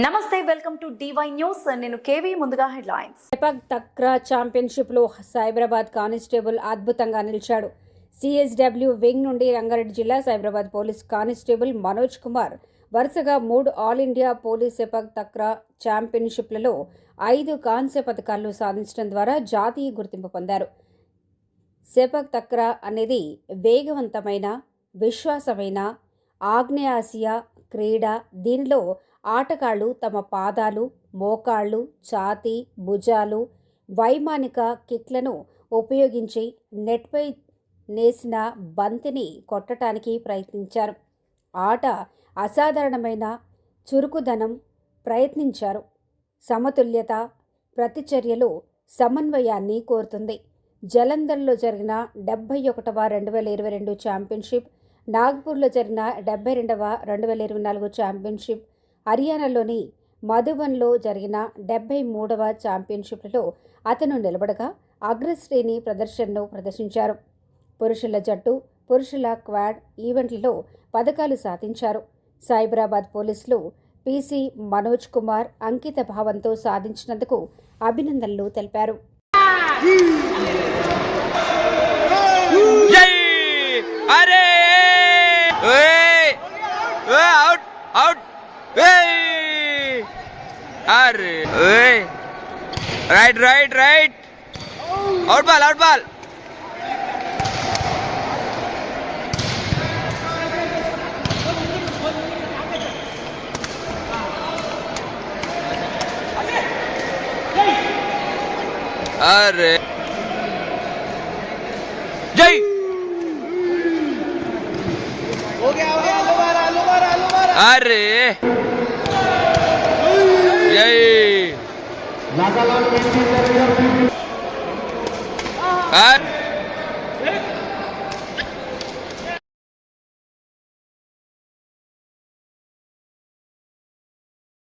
నమస్తే welcome to DY news నేను KV ముందుగా హెడ్లైన్స్. సెపక్ తక్రా ఛాంపియన్షిప్లో సైబరాబాద్ కానిస్టేబుల్ అద్భుతంగా నిలిచాడు. సిఎస్డబ్ల్యూ వింగ్ నుండి రంగారెడ్డి జిల్లా సైబరాబాద్ పోలీస్ కానిస్టేబుల్ మనోజ్ కుమార్ వరుసగా మూడు all India police sepak takraw ఛాంపియన్షిప్లలో ఐదు కాంస్య పథకాలు సాధించడం ద్వారా జాతీయ గుర్తింపు పొందారు. సెపక్ తక్రా అనేది వేగవంతమైన విశ్వాసమైన ఆగ్నేయాసియా క్రీడ. దీనిలో ఆటగాళ్ళు తమ పాదాలు మోకాళ్ళు ఛాతీ భుజాలు వైమానిక కిక్లను ఉపయోగించి నెట్పై నేసిన బంతిని కొట్టడానికి ప్రయత్నించారు. ఆట అసాధారణమైన చురుకుదనం ప్రయత్నించారు. సమతుల్యత ప్రతిచర్యలు సమన్వయాన్ని కోరుతుంది. జలంధర్లో జరిగిన డెబ్బై ఒకటవ రెండు వేల ఇరవై రెండు ఛాంపియన్షిప్ నాగ్పూర్లో జరిగిన డెబ్బై రెండవ రెండు వేల ఇరవై నాలుగు ఛాంపియన్షిప్ హర్యానాలోని మధుబన్లో జరిగిన డెబ్బై మూడవ ఛాంపియన్షిప్లలో అతను నిలబడగా అగ్రశ్రేణి ప్రదర్శనను ప్రదర్శించారు. పురుషుల జట్టు పురుషుల క్వాడ్ ఈవెంట్లలో పథకాలు సాధించారు. సైబరాబాద్ పోలీసులు పీసీ మనోజ్ కుమార్ అంకిత భావంతో సాధించినందుకు అభినందనలు తెలిపారు. అరే! అవుట్! అవుట్! अरे right right right out ball out ball. अरे। जय। ಅರೆ. ಆ.